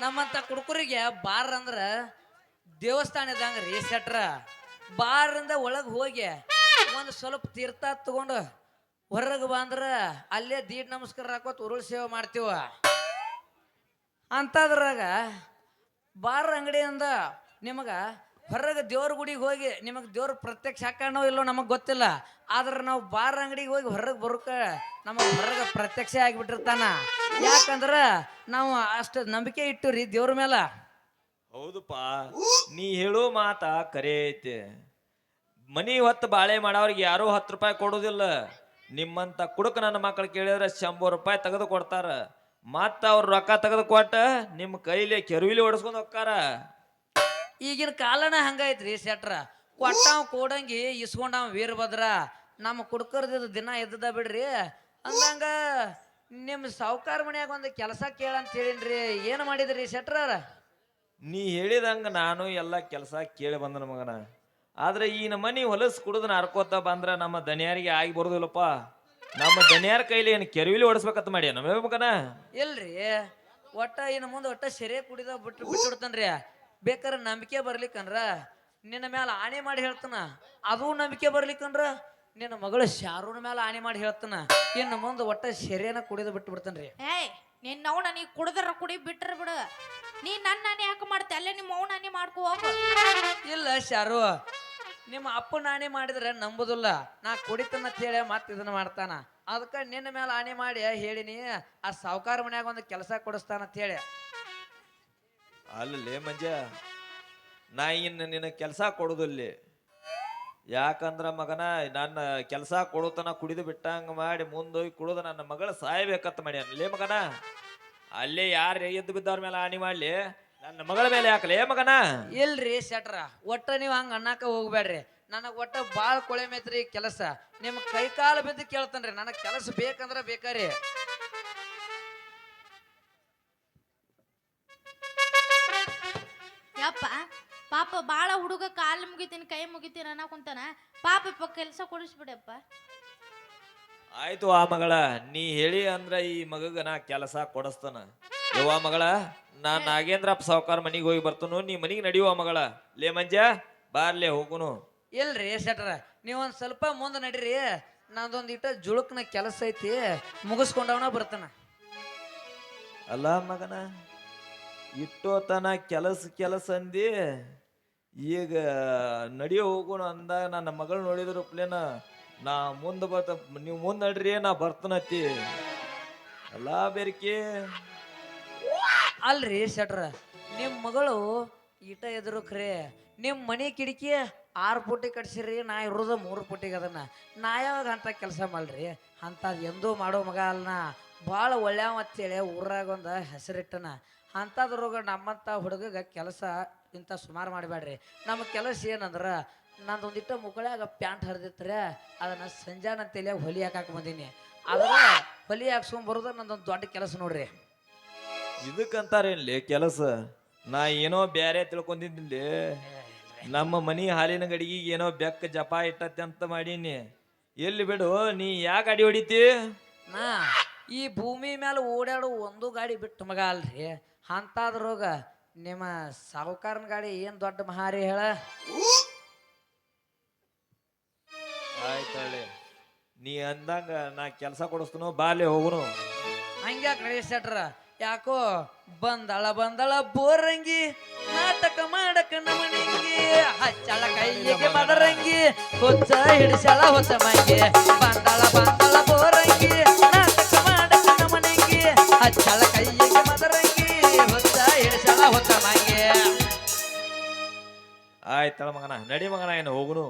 ನಮ್ಮಂತ ಕುಡ್ಕುರಿಗೆ ಬಾರ್ ಅಂದ್ರ ದೇವಸ್ಥಾನ ಇದ್ದಂಗ ರೀ ಸೆಟ್ರ ಬಾರಿಂದ ಒಳಗೆ ಹೋಗಿ ಒಂದು ಸ್ವಲ್ಪ ತೀರ್ಥ ತಗೊಂಡು ಹೊರಗೆ ಬಂದ್ರ ಅಲ್ಲೇ ದೀಡ್ ನಮಸ್ಕಾರ ಹಾಕೋತ್ ಉರುಳು ಸೇವೆ ಮಾಡ್ತೀವ. ಅಂತದ್ರಾಗ ಬಾರ್ ಅಂಗಡಿಯಿಂದ ನಿಮಗ ಹೊರಗೆ ದೇವ್ರ ಗುಡಿಗೆ ಹೋಗಿ ನಿಮಗೆ ದೇವ್ರ ಪ್ರತ್ಯಕ್ಷ ಹಾಕೋಣೋ ಇಲ್ಲೋ ನಮಗೆ ಗೊತ್ತಿಲ್ಲ. ಆದ್ರೆ ನಾವು ಬಾರ್ ಅಂಗಡಿಗೆ ಹೋಗಿ ಹೊರಗೆ ಬರೋಕ ನಮಗೆ ಹೊರಗೆ ಪ್ರತ್ಯಕ್ಷ ಆಗಿಬಿಟ್ಟಿರ್ತಾನ. ಯಾಕಂದ್ರೆ ನಾವು ಅಷ್ಟು ನಂಬಿಕೆ ಇಟ್ಟು ರೀ ದೇವ್ರ ಮೇಲೆ ಹೌದಪ್ಪ ನೀ ಹೇಳೋ ಮಾತ ಕರೆ ಐತೆ. ಮನಿ ಹೊತ್ತು ಬಾಳೆ ಮಾಡೋರಿಗೆ ಯಾರೂ ಹತ್ತು ರೂಪಾಯಿ ಕೊಡೋದಿಲ್ಲ. ನಿಮ್ಮಂತ ಕುಡುಕ ನನ್ನ ಮಕ್ಕಳು ಕೇಳಿದ್ರೆ ಶಂಬರ್ ರೂಪಾಯಿ ತೆಗೆದು ಕೊಡ್ತಾರ. ಮತ್ತ ಅವ್ರ ರೊಕ್ಕ ತೆಗೆದು ಕೊಟ್ಟ ನಿಮ್ಮ ಕೈಲಿ ಕೆರುವಿಲಿ ಹೊಡೆಸ್ಕೊಂಡು ಹೋಗ್ತಾರ. ಈಗಿನ ಕಾಲನ ಹಂಗೈತ್ರಿ ಶೆಟ್ರ. ಕೊಟ್ಟಾವ್ ಕೋಡಂಗಿ ಇಸ್ಕೊಂಡಾವ್ ವೀರಭದ್ರ. ನಮ್ಮ ಕುಡ್ಕರ್ದ ದಿನ ಎದ್ದದ ಬಿಡ್ರಿ. ಅಂದಂಗ ನಿಮ್ಮ ಸಾವುಕಾರ ಮನ್ಯಾಗ ಒಂದು ಕೆಲಸ ಕೇಳಂತ ಹೇಳಿನ್ರಿ. ಏನು ಮಾಡಿದ್ರಿ ಶೆಟ್ರ? ನೀ ಹೇಳಿದಂಗ ನಾನು ಎಲ್ಲ ಕೆಲಸ ಕೇಳಿ ಬಂದನ ಮಗನ. ಆದ್ರೆ ಈ ನಮ್ಮನಿ ಹೊಲಸ್ ಕುಡಿದ್ ನಾರ್ಕೋತ ಬಂದ್ರ ನಮ್ಮ ದನಿಯಾರಿಗೆ ಆಗಿ ಬರುದಿಲ್ಲಪ್ಪ. ನಮ್ಮ ದನಿಯಾರ ಕೈಲಿ ಏನು ಕೆರವಿಲಿ ಓಡಿಸ್ಬೇಕಂತ ಮಾಡಿ ನಮ್ಮ ಮಗನ? ಇಲ್ರಿ. ಒಟ್ಟ ಇನ್ನು ಮುಂದೆ ಒಟ್ಟ ಸೆರೆ ಕುಡಿದ ಬಿಟ್ಟು ಬಿಟ್ಬಿಡ್ತಾನ್ರಿ. ಬೇಕಾದ್ರೆ ನಂಬಿಕೆ ಬರ್ಲಿಕ್ಕಂದ್ರ ನಿನ್ನ ಮೇಲೆ ಆಣೆ ಮಾಡಿ ಹೇಳ್ತಾನ. ಅದು ನಂಬಿಕೆ ಬರ್ಲಿಕ್ಕಂದ್ರ ನಿನ್ನ ಮಗಳು ಶಾರೂನ್ ಮ್ಯಾಲ ಆಣೆ ಮಾಡಿ ಹೇಳ್ತಾನ. ಇನ್ನು ಮುಂದೆ ಒಟ್ಟ ಸೆರೆನ ಕುಡಿದು ಬಿಟ್ಟು ಬಿಡ್ತಾನ್ರಿ. ಏಯ್ ನಿನ್ನ ಅವನ ನೀ ಕುಡಿದ್ರ ಕುಡಿ ಬಿಟ್ರ ಬಿಡು. ನೀ ನನ್ನ ನಾನೇ ಯಾಕೆ ಮಾಡ್ತೆ? ಅಲ್ಲೇ ನಿಮ್ಮ ಅವ್ನ ನಾನೇ ಮಾಡ್ಕೋ ಹೋಗು. ಇಲ್ಲ ಶಾರು ನಿಮ್ಮ ಅಪ್ಪ ನಾಣೆ ಮಾಡಿದ್ರೆ ನಂಬುದಿಲ್ಲ. ನಾ ಕುಡಿತನ ಹೇಳಿ ಮತ್ತೆ ಇದನ್ನ ಮಾಡ್ತಾನ. ಅದಕ್ಕೆ ನಿನ್ನ ಮೇಲೆ ಆಣೆ ಮಾಡಿ ಹೇಳಿನಿ ಆ ಸಾವುಕಾರ ಮನ್ಯಾಗ ಒಂದು ಕೆಲಸ ಕೊಡಿಸ್ತಾನ ಅಂತ ಹೇಳಿ. ಅಲ್ಲೇ ಮಂಜ, ನಾ ಇನ್ನು ನಿನ್ನ ಕೆಲಸ ಕೊಡೋದಲ್ಲಿ ಯಾಕಂದ್ರ ಮಗನ, ನನ್ನ ಕೆಲಸ ಕೊಡೋತನ ಕುಡಿದು ಬಿಟ್ಟಂಗ ಮಾಡಿ ಮುಂದೋಗಿ ಕುಡಿದು ನನ್ನ ಮಗಳ ಸಾಯ್ಬೇಕತ್ತ ಮಾಡಿ ಲೇ ಮಗನ, ಅಲ್ಲೇ ಯಾರು ಎದ್ದು ಬಿದ್ದವ್ರ ಮೇಲೆ ಹಾನಿ ಮಾಡ್ಲಿ? ನನ್ನ ಮಗಳ ಮೇಲೆ ಯಾಕಲೇ ಮಗನ? ಇಲ್ರಿ ಶೆಟ್ರ, ಒಟ್ಟ ನೀವು ಹಂಗ ಅನ್ನಕ ಹೋಗ್ಬೇಡ್ರಿ. ನನಗೆ ಒಟ್ಟ ಭಾಳ ಕೊಳೆ ಮೇತ್ರಿ ಕೆಲಸ. ನಿಮ್ಮ ಕೈ ಕಾಲು ಬಿದ್ದು ಕೇಳ್ತಾನ್ರಿ, ನನಗೆ ಕೆಲಸ ಬೇಕಂದ್ರ ಬೇಕಾರಿ. ಬಾಳ ಹುಡುಗ ಕಾಲು ಮುಗಿತೀನಿ ಕೈ ಮುಗಿತೀನಿ ಅನ್ನ ಕುಂತಾನ. ಪಾಪ ಇಪ್ಪ ಕೆಲಸ ಕೊಡಿಸ್ಬಿಡಪ್ಪ. ಆಯ್ತು ಆ ಮಗಳ ನೀ ಹೇಳಿ ಅಂದ್ರ ಈ ಮಗಗ ನಾ ಕೆಲಸ ಕೊಡಸ್ತಾನ. ಯವ್ವ ಮಗಳ ನಾ ನಾಗೇಂದ್ರಪ್ಪ ಸಾವುಕಾರ ಮನಿಗೆ ಹೋಗಿ ಬರ್ತನು ನೀ ಮನಿಗೆ ನಡೆಯುವ ಮಗಳ. ಲೇ ಮಂಜ ಬಾರ್ಲೆ ಹೋಗುನು. ಇಲ್ರಿ ಶೆಟ್ರ ನೀವು ಒಂದು ಸ್ವಲ್ಪ ಮುಂದೆ ನಡೀರಿ. ನಂದೊಂದು ಇಟ್ಟ ಜುಳುಕ್ನ ಕೆಲಸ ಐತಿ ಮುಗಿಸ್ಕೊಂಡವನ ಬರ್ತಾನ. ಅಲ್ಲ ಮಗನ ಇಟ್ಟೋತನ ಕೆಲಸ ಕೆಲಸ ಅಂದಿ ಈಗ ನಡಿಯೋ ಹೋಗೋಣ ಅಂದಾಗ ನನ್ನ ಮಗಳು ನೋಡಿದ್ರು ಪ್ಲೇನ ನಾ ಮುಂದೆ ಬರ್ತ, ನೀವು ಮುಂದೆ ನಡ್ರಿ, ನಾ ಬರ್ತನತ್ತಿ ಅಲ್ಲ ಬೇರಿಕೆ. ಅಲ್ರಿ ಶೆಟ್ರ ನಿಮ್ಮ ಮಗಳು ಈಟ ಎದುರು ಖರೆ ನಿಮ್ಮ ಮನೆ ಕಿಟಕಿ ಆರು ಪುಟ್ಟಿ ಕಟ್ಸಿರಿ, ನಾ ಇರೋದು ಮೂರು ಪುಟ್ಟಿಗೆ ಅದನ್ನ. ನಾ ಯಾವಾಗ ಅಂತ ಕೆಲಸ ಮಾಡ್ರಿ ಅಂಥದ್ದು ಎಂದೂ ಮಾಡೋ ಮಗ ಅಲ್ನ. ಭಾಳ ಒಳ್ಳೆಯವ ಅಂತೇಳಿ ಊರಾಗ ಒಂದು ಹೆಸರಿಟ್ಟನ. ಅಂಥದ್ರಾಗ ನಮ್ಮಂಥ ಹುಡುಗಗ ಕೆಲಸ ಇಂಥ ಸುಮಾರು ಮಾಡಬೇಡ್ರಿ. ನಮ್ಮ ಕೆಲಸ ಏನಂದ್ರೆ ನಂದೊಂದಿಟ್ಟ ಮುಕಳಾಗ ಪ್ಯಾಂಟ್ ಹರಿದಿತ್ರೆ ಅದನ್ನು ಸಂಜಾನ ತಲೆಯಾಗ ಹೊಲಿ ಹಾಕಕ್ಕೆ ಬಂದೀನಿ. ಅದ್ರ ಹೊಲಿ ಹಾಕ್ಸ್ಕೊಂಡ್ ಬರೋದು ನಂದೊಂದು ದೊಡ್ಡ ಕೆಲಸ ನೋಡ್ರಿ. ಇದಕ್ಕಂತಾರೇನ್ಲಿ ಕೆಲಸ? ನಾ ಏನೋ ಬ್ಯಾರೆ ತಿಳ್ಕೊಂಡಿದ್ದಿಲ್ಲಿ. ನಮ್ಮ ಮನಿ ಹಾಲಿನ ಗಡಿಗೆ ಏನೋ ಬೆಕ್ಕ ಜಪ ಇಟ್ಟತ್ತೆ ಅಂತ ಮಾಡೀನಿ. ಎಲ್ಲಿ ಬಿಡು ನೀ ಯಾಕೆ ಅಡಿ ಹೊಡಿತಿ? ನಾ ಈ ಭೂಮಿ ಮೇಲೆ ಓಡಾಡೋ ಒಂದು ಗಾಡಿ ಬಿಟ್ಟು ಮಗ ಅಲ್ರಿ. ಅಂತಾದ್ರೋಗ ನಿಮ್ಮ ಸಾಹುಕಾರನ ಗಾಡಿ ಏನ್ ದೊಡ್ಡ ಮಹಾರಿ ಹೇಳ ಆಯ್ತಳ್ಳಿ ನೀ ಅಂದಂಗ ನಾ ಕೆಲಸ ಕೊಡಿಸ್ತನು ಬಾಲೆ ಹೋಗುನು ಹಂಗ್ಯಾಕ್ ನಡೆಸಟ್ರ ಯಾಕೋ ಬಂದಳ ಬಂದಳ ಬೋರಂಗಿ ನಾಟಕ ಮಾಡಕ ನಮನಿಂಗಿ ಹಚ್ಚಳ ಕೈಯಿಗೆ ಮದರಂಗಿ ಹೊಚ್ಚ ಹಿಡಿಸಳ ಹೊಸ ಮಂಗಿ ಬಂದಳ ಬಂದಳ ಬೋರಂಗಿ ನಾಟಕ ಮಾಡಕ ನಮನಿಂಗಿ ಹಚ್ಚಳ ಕೈಯಿಗೆ ಆಯ್ತಳ ಮಗನ? ನಡಿ ಮಗನ ಏನು ಹೋಗುನು?